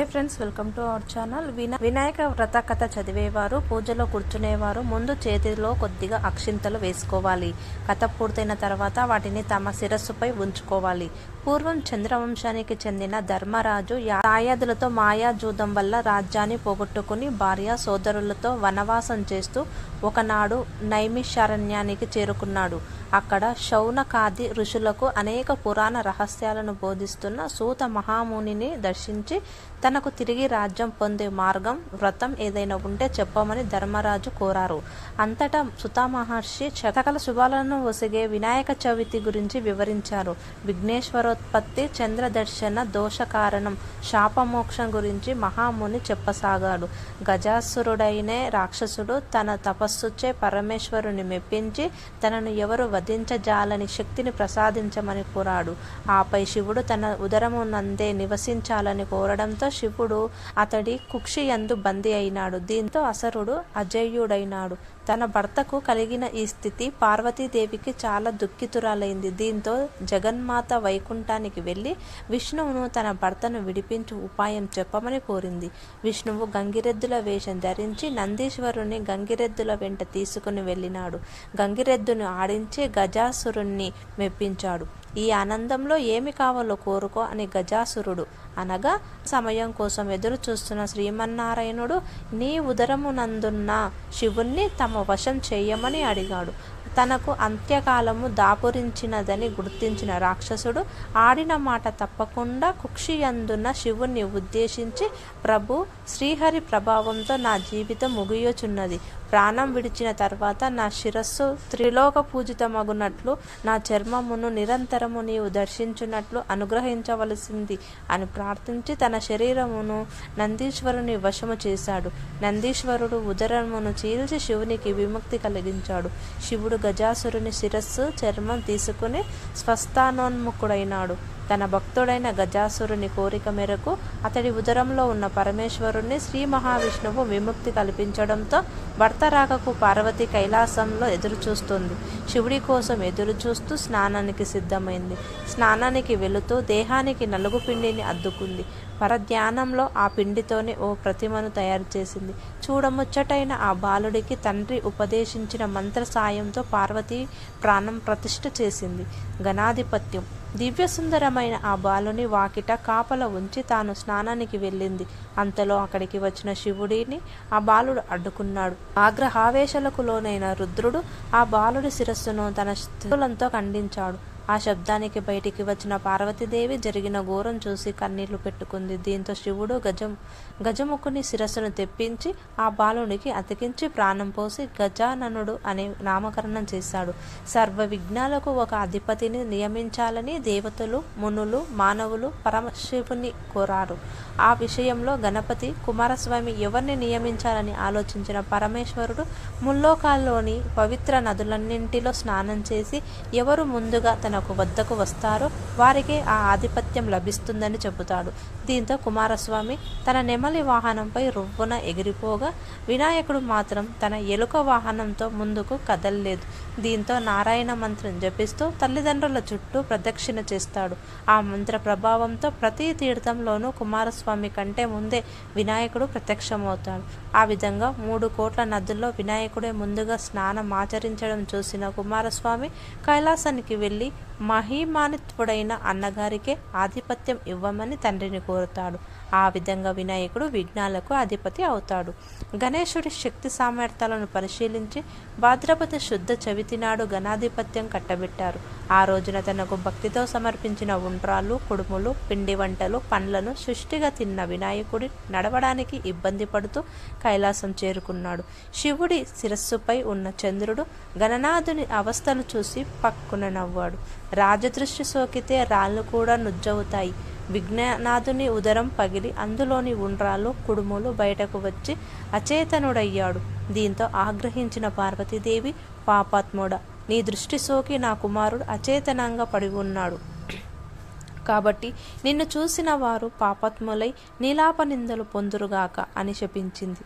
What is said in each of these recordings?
Hey friends welcome to our channel. వినా వినాయక వ్రత కథ చదివేవారు పూజలో కూర్చునేవారు ముందు చేతిలో కొద్దిగా అక్షింతలు వేసుకోవాలి. కథ పూర్తయిన తర్వాత వాటిని తమ శిరస్సుపై ఉంచుకోవాలి. పూర్వం చంద్రవంశానికి చెందిన ధర్మరాజు యాయాదులతో దాయాదులతో వల్ల రాజ్యాన్ని పోగొట్టుకుని భార్య సోదరులతో వనవాసం చేస్తూ ఒకనాడు నైమిషారణ్యానికి చేరుకున్నాడు. అక్కడ శౌనకాది ఋషులకు అనేక పురాణ రహస్యాలను బోధిస్తున్న సూత మహామునిని దర్శించి తనకు తిరిగి రాజ్యం పొందే మార్గం వ్రతం ఏదైనా ఉంటే చెప్పమని ధర్మరాజు కోరారు. అంతటా సుత మహర్షి శతకల శుభాలను ఒసిగే వినాయక చవితి గురించి వివరించారు. విఘ్నేశ్వరో ఉత్పత్తి చంద్రదర్శన దోష కారణం శాపమోక్షం గురించి మహాముని చెప్పసాగాడు. గజాసురుడైనే రాక్షసుడు తన తపస్సుచే పరమేశ్వరుని మెప్పించి తనను ఎవరు వధించజాలని శక్తిని ప్రసాదించమని కోరాడు. ఆపై శివుడు తన ఉదరమునందే నివసించాలని కోరడంతో శివుడు అతడి కుక్షి యందు బందీ అయినాడు. దీంతో అసరుడు అజేయుడైనాడు. తన భర్తకు కలిగిన ఈ స్థితి పార్వతీదేవికి చాలా దుఃఖితురాలైంది. దీంతో జగన్మాత వైకుంఠానికి వెళ్ళి విష్ణువును తన భర్తను విడిపించు ఉపాయం చెప్పమని కోరింది. విష్ణువు గంగిరెద్దుల వేషం ధరించి నందీశ్వరుని గంగిరెద్దుల వెంట తీసుకుని వెళ్ళినాడు. గంగిరెద్దును ఆడించి గజాసురుణ్ణి మెప్పించాడు. ఈ ఆనందంలో ఏమి కావాలో కోరుకో అని గజాసురుడు. అనగా సమయం కోసం ఎదురు చూస్తున్న శ్రీమన్నారాయణుడు నీ ఉదరమునందున్న శివుణ్ణి తమ వశం చేయమని అడిగాడు. తనకు అంత్యకాలము దాపురించినదని గుర్తించిన రాక్షసుడు ఆడిన మాట తప్పకుండా కుక్షియందున్న శివుణ్ణి ఉద్దేశించి ప్రభు శ్రీహరి ప్రభావంతో నా జీవితం ముగియోచున్నది. ప్రాణం విడిచిన తర్వాత నా శిరస్సు త్రిలోక పూజితమగునట్లు నా చర్మమును నిరంతరము నీవు దర్శించున్నట్లు అనుగ్రహించవలసింది అని ప్రార్థించి తన శరీరమును నందీశ్వరుని వశము చేశాడు. నందీశ్వరుడు ఉదరమును చీల్చి శివునికి విముక్తి కలిగించాడు. శివుడు గజాసురుని శిరస్సు చర్మం తీసుకుని స్వస్థానోన్ముఖుడైనాడు. తన భక్తుడైన గజాసురుని కోరిక మేరకు అతడి ఉదరంలో ఉన్న పరమేశ్వరుణ్ణి శ్రీ మహావిష్ణువు విముక్తి కల్పించడంతో భర్త రాకకు పార్వతి కైలాసంలో ఎదురుచూస్తుంది. శివుడి కోసం ఎదురుచూస్తూ స్నానానికి సిద్ధమైంది. స్నానానికి వెళుతూ దేహానికి నలుగు పిండిని అద్దుకుంది. పరధ్యానంలో ఆ పిండితోనే ఓ ప్రతిమను తయారు చేసింది. చూడముచ్చటైన ఆ బాలుడికి తండ్రి ఉపదేశించిన మంత్ర సాయంతో పార్వతి ప్రాణం ప్రతిష్ఠ చేసింది. గణాధిపత్యం దివ్య సుందరమైన ఆ బాలుని వాకిట కాపల ఉంచి తాను స్నానానికి వెళ్ళింది. అంతలో అక్కడికి వచ్చిన శివుడిని ఆ బాలుడు అడ్డుకున్నాడు. ఆగ్రహావేశలకు లోనైన రుద్రుడు ఆ బాలుడి శిరస్సును తన స్థూలంతో ఖండించాడు. ఆ శబ్దానికి బయటికి వచ్చిన పార్వతీదేవి జరిగిన ఘోరం చూసి కన్నీళ్ళు పెట్టుకుంది. దీంతో శివుడు గజం గజముఖుని శిరస్సును తెప్పించి ఆ బాలునికి అతికించి ప్రాణం పోసి గజాననుడు అనే నామకరణం చేశాడు. సర్వ విఘ్నాలకు ఒక అధిపతిని నియమించాలని దేవతలు మునులు మానవులు పరమశివుని కోరారు. ఆ విషయంలో గణపతి కుమారస్వామి ఎవరిని నియమించాలని ఆలోచించిన పరమేశ్వరుడు ముల్లోకాల్లోని పవిత్ర నదులన్నింటిలో స్నానం చేసి ఎవరు ముందుగా తన తనకు వద్దకు వస్తారో వారికే ఆ ఆధిపత్యం లభిస్తుందని చెబుతాడు. దీంతో కుమారస్వామి తన నెమలి వాహనంపై రువ్వున ఎగిరిపోగా వినాయకుడు మాత్రం తన ఎలుక వాహనంతో ముందుకు కదల్లేదు. దీంతో నారాయణ మంత్రం జపిస్తూ తల్లిదండ్రుల చుట్టూ ప్రదక్షిణ చేస్తాడు. ఆ మంత్ర ప్రభావంతో ప్రతి తీర్థంలోనూ కుమారస్వామి కంటే ముందే వినాయకుడు ప్రత్యక్షమవుతాడు. ఆ విధంగా మూడు కోట్ల నదుల్లో వినాయకుడే ముందుగా స్నానం ఆచరించడం చూసిన కుమారస్వామి కైలాసానికి వెళ్ళి మహిమానిత్వుడైన అన్నగారికే ఆధిపత్యం ఇవ్వమని తండ్రిని కోరుతాడు. ఆ విధంగా వినాయకుడు విఘ్నాలకు అధిపతి అవుతాడు. గణేశుడి శక్తి సామర్థ్యాలను పరిశీలించి భాద్రపద శుద్ధ చవితి నాడు గణాధిపత్యం కట్టబెట్టారు. ఆ రోజున తనకు భక్తితో సమర్పించిన ఉండ్రాలు కుడుములు పిండి వంటలు పండ్లను సృష్టిగా తిన్న వినాయకుడి నడవడానికి ఇబ్బంది పడుతూ కైలాసం చేరుకున్నాడు. శివుడి శిరస్సుపై ఉన్న చంద్రుడు గణనాథుని అవస్థను చూసి పక్కున నవ్వాడు. రాజదృష్టి సోకితే రాళ్ళు కూడా నుజ్జవుతాయి. విజ్ఞానాథుని ఉదరం పగిలి అందులోని ఉండ్రాలు కుడుములు బయటకు వచ్చి అచేతనుడయ్యాడు. దీంతో ఆగ్రహించిన పార్వతీదేవి పాపాత్ముడ నీ దృష్టి సోకి నా కుమారుడు అచేతనంగా పడి ఉన్నాడు. కాబట్టి నిన్ను చూసిన వారు పాపాత్ములై నీలాపనిందలు పొందురుగాక అని శపించింది.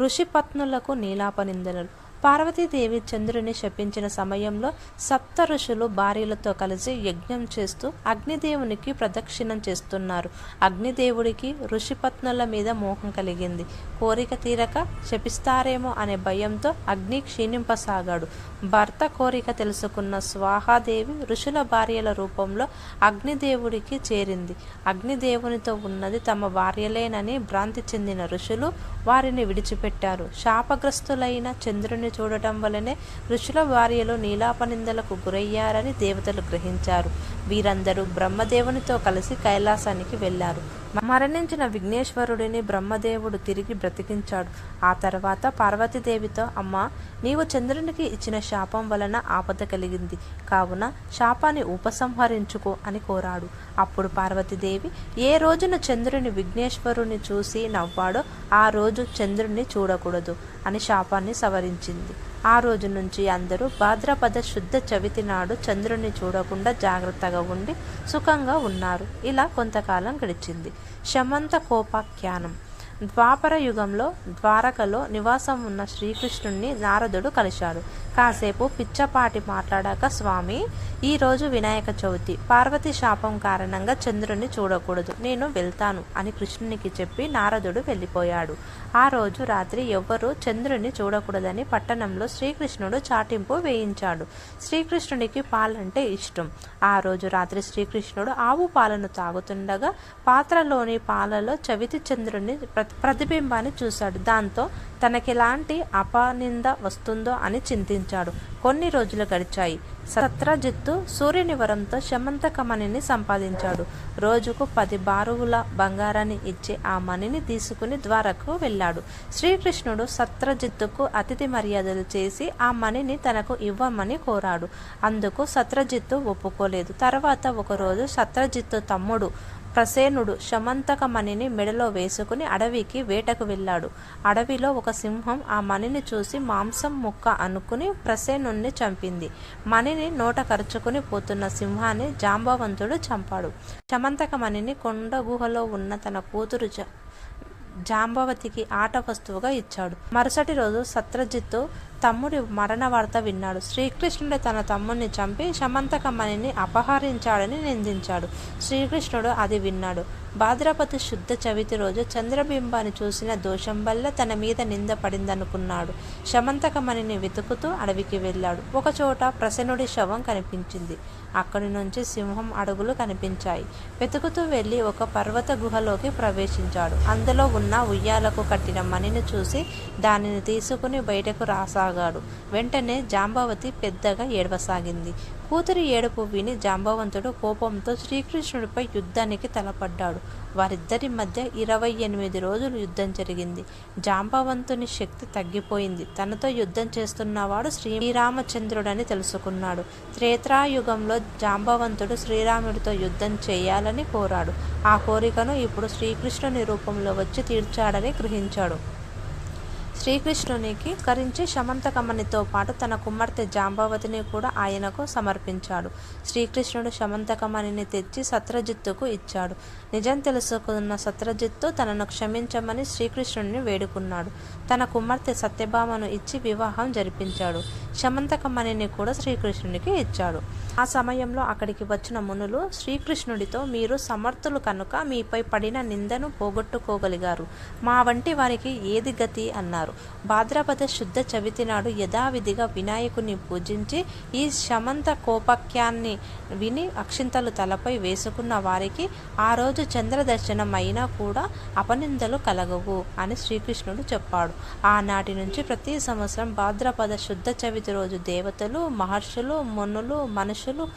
ఋషిపత్నులకు నీలాపనిందలు పార్వతీదేవి చంద్రుని శపించిన సమయంలో సప్త ఋషులు భార్యలతో కలిసి యజ్ఞం చేస్తూ అగ్నిదేవునికి ప్రదక్షిణం చేస్తున్నారు. అగ్నిదేవుడికి ఋషిపత్నుల మీద మోహం కలిగింది. కోరిక తీరక శపిస్తారేమో అనే భయంతో అగ్ని క్షీణింపసాగాడు. భర్త కోరిక తెలుసుకున్న స్వాహాదేవి ఋషుల భార్యల రూపంలో అగ్నిదేవుడికి చేరింది. అగ్నిదేవునితో ఉన్నది తమ భార్యలేనని భ్రాంతి చెందిన ఋషులు వారిని విడిచిపెట్టారు. శాపగ్రస్తులైన చంద్రుని చూడటం వలనే ఋషుల భార్యలు నీలాపనిందలకు గురయ్యారని దేవతలు గ్రహించారు. వీరందరూ బ్రహ్మదేవునితో కలిసి కైలాసానికి వెళ్ళారు మరణించిన విఘ్నేశ్వరుడిని బ్రహ్మదేవుడు తిరిగి బ్రతికించాడు. ఆ తర్వాత పార్వతీదేవితో అమ్మ నీవు చంద్రునికి ఇచ్చిన శాపం వలన ఆపద కలిగింది. కావున శాపాన్ని ఉపసంహరించుకో అని కోరాడు. అప్పుడు పార్వతీదేవి ఏ రోజున చంద్రుని విఘ్నేశ్వరుని చూసి నవ్వాడో ఆ రోజు చంద్రుణ్ణి చూడకూడదు అని శాపాన్ని సవరించింది. ఆ రోజు నుంచి అందరూ భాద్రపద శుద్ధ చవితి నాడు చంద్రుని చూడకుండా జాగ్రత్తగా ఉండి సుఖంగా ఉన్నారు. ఇలా కొంతకాలం గడిచింది. శమంత కోపాఖ్యానం. ద్వాపర యుగంలో ద్వారకలో నివాసం ఉన్న శ్రీకృష్ణుణ్ణి నారదుడు కలిశాడు కాసేపు పిచ్చపాటి మాట్లాడాక స్వామి ఈరోజు వినాయక చవితి. పార్వతి శాపం కారణంగా చంద్రుణ్ణి చూడకూడదు. నేను వెళ్తాను అని కృష్ణునికి చెప్పి నారదుడు వెళ్ళిపోయాడు. ఆ రోజు రాత్రి ఎవ్వరూ చంద్రుని చూడకూడదని పట్టణంలో శ్రీకృష్ణుడు చాటింపు వేయించాడు. శ్రీకృష్ణునికి పాలంటే ఇష్టం. ఆ రోజు రాత్రి శ్రీకృష్ణుడు ఆవు పాలను తాగుతుండగా పాత్రలోని పాలలో చవితి చంద్రుని ప్రతిబింబాన్ని చూశాడు. దాంతో తనకెలాంటి అపనింద వస్తుందో అని చింతించాడు. కొన్ని రోజులు గడిచాయి. సత్రజిత్తు సూర్యుని వరంతో శమంతకమణిని సంపాదించాడు. రోజుకు పది బారువుల బంగారాన్ని ఇచ్చి ఆ మణిని తీసుకుని ద్వారకు వెళ్ళాడు. శ్రీకృష్ణుడు సత్రజిత్తుకు అతిథి మర్యాదలు చేసి ఆ మణిని తనకు ఇవ్వమని కోరాడు. అందుకు సత్రజిత్తు ఒప్పుకోలేదు. తర్వాత ఒకరోజు సత్రజిత్తు తమ్ముడు ప్రసేనుడు శమంతక మణిని మెడలో వేసుకుని అడవికి వేటకు వెళ్ళాడు. అడవిలో ఒక సింహం ఆ మణిని చూసి మాంసం ముక్క అనుకుని ప్రసేనుణ్ణి చంపింది. మణిని నోట కరుచుకుని పోతున్న సింహాన్ని జాంబవంతుడు చంపాడు. శమంతక మణిని కొండ గుహలో ఉన్న తన కూతురు జాంబవతికి ఆట వస్తువుగా ఇచ్చాడు. మరుసటి రోజు సత్రజిత్తు తమ్ముడి మరణ వార్త విన్నాడు. శ్రీకృష్ణుడు తన తమ్ముడిని చంపి శమంతకమ్మని అపహరించాడని నిందించాడు. శ్రీకృష్ణుడు అది విన్నాడు. భాద్రపతి శుద్ధ చవితి రోజు చంద్రబింబాన్ని చూసిన దోషం వల్ల తన మీద నింద పడిందనుకున్నాడు. శమంతకమణిని వెతుకుతూ అడవికి వెళ్ళాడు. ఒకచోట ప్రసన్నుడి శవం కనిపించింది. అక్కడి నుంచి సింహం అడుగులు కనిపించాయి. వెతుకుతూ వెళ్ళి ఒక పర్వత గుహలోకి ప్రవేశించాడు. అందులో ఉన్న ఉయ్యాలకు కట్టిన మణిని చూసి దానిని తీసుకుని బయటకు సాగాడు. వెంటనే జాంబావతి పెద్దగా ఏడవసాగింది. కూతురి ఏడుపు విని జాంబవంతుడు కోపంతో శ్రీకృష్ణుడిపై యుద్ధానికి తలపడ్డాడు. వారిద్దరి మధ్య ఇరవై ఎనిమిది రోజులు యుద్ధం జరిగింది. జాంబవంతుని శక్తి తగ్గిపోయింది. తనతో యుద్ధం చేస్తున్నవాడు శ్రీరామచంద్రుడని తెలుసుకున్నాడు. త్రేత్రాయుగంలో జాంబవంతుడు శ్రీరాముడితో యుద్ధం చేయాలని కోరాడు. ఆ కోరికను ఇప్పుడు శ్రీకృష్ణుని రూపంలో వచ్చి తీర్చాడని గ్రహించాడు. శ్రీకృష్ణునికి కరించి శమంతకమణితో పాటు తన కుమార్తె జాంబావతిని కూడా ఆయనకు సమర్పించాడు. శ్రీకృష్ణుడు శమంతకమణిని తెచ్చి సత్రజిత్తుకు ఇచ్చాడు. నిజం తెలుసుకున్న సత్రజిత్తు తనను క్షమించమని శ్రీకృష్ణుడిని వేడుకున్నాడు. తన కుమార్తె సత్యభామను ఇచ్చి వివాహం జరిపించాడు. శమంతకమణిని కూడా శ్రీకృష్ణునికి ఇచ్చాడు. ఆ సమయంలో అక్కడికి వచ్చిన మునులు శ్రీకృష్ణుడితో మీరు సమర్థులు కనుక మీపై పడిన నిందను పోగొట్టుకోగలిగారు. మా వంటి వారికి ఏది గతి అన్నారు. భాద్రపద శుద్ధ చవితి నాడు యథావిధిగా వినాయకుని పూజించి ఈ శమంత కోపక్యాన్ని విని అక్షింతలు తలపై వేసుకున్న వారికి ఆ రోజు చంద్రదర్శనం అయినా కూడా అపనిందలు కలగవు అని శ్రీకృష్ణుడు చెప్పాడు. ఆనాటి నుంచి ప్రతి సంవత్సరం భాద్రపద శుద్ధ చవితి రోజు దేవతలు మహర్షులు మునులు మనుషులు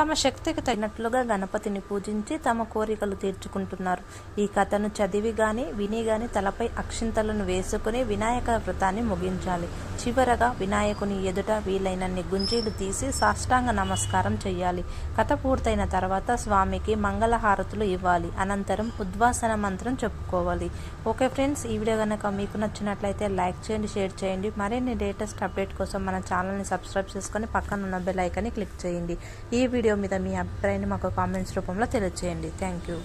తమ శక్తికి తగినట్లుగా గణపతిని పూజించి తమ కోరికలు తీర్చుకుంటున్నారు. ఈ కథను చదివి గాని విని గాని తలపై అక్షింతలను వేసుకుని వినాయక వినాయక వ్రతాన్ని ముగించాలి. చివరగా వినాయకుని ఎదుట వీలైనన్ని గుంజీలు తీసి సాష్టాంగ నమస్కారం చేయాలి కథ పూర్తయిన తర్వాత స్వామికి మంగళహారతులు ఇవ్వాలి. అనంతరం ఉద్వాసన మంత్రం చెప్పుకోవాలి. ఓకే ఫ్రెండ్స్ ఈ వీడియో కనుక మీకు నచ్చినట్లయితే లైక్ చేయండి షేర్ చేయండి. మరిన్ని లేటెస్ట్ అప్డేట్ కోసం మన ఛానల్ని సబ్స్క్రైబ్ చేసుకొని పక్కన ఉన్న బెల్ ఐకాన్ని క్లిక్ చేయండి. ఈ వీడియో మీద మీ అభిప్రాయాన్ని మాకు కామెంట్స్ రూపంలో తెలియజేయండి థ్యాంక్ యూ.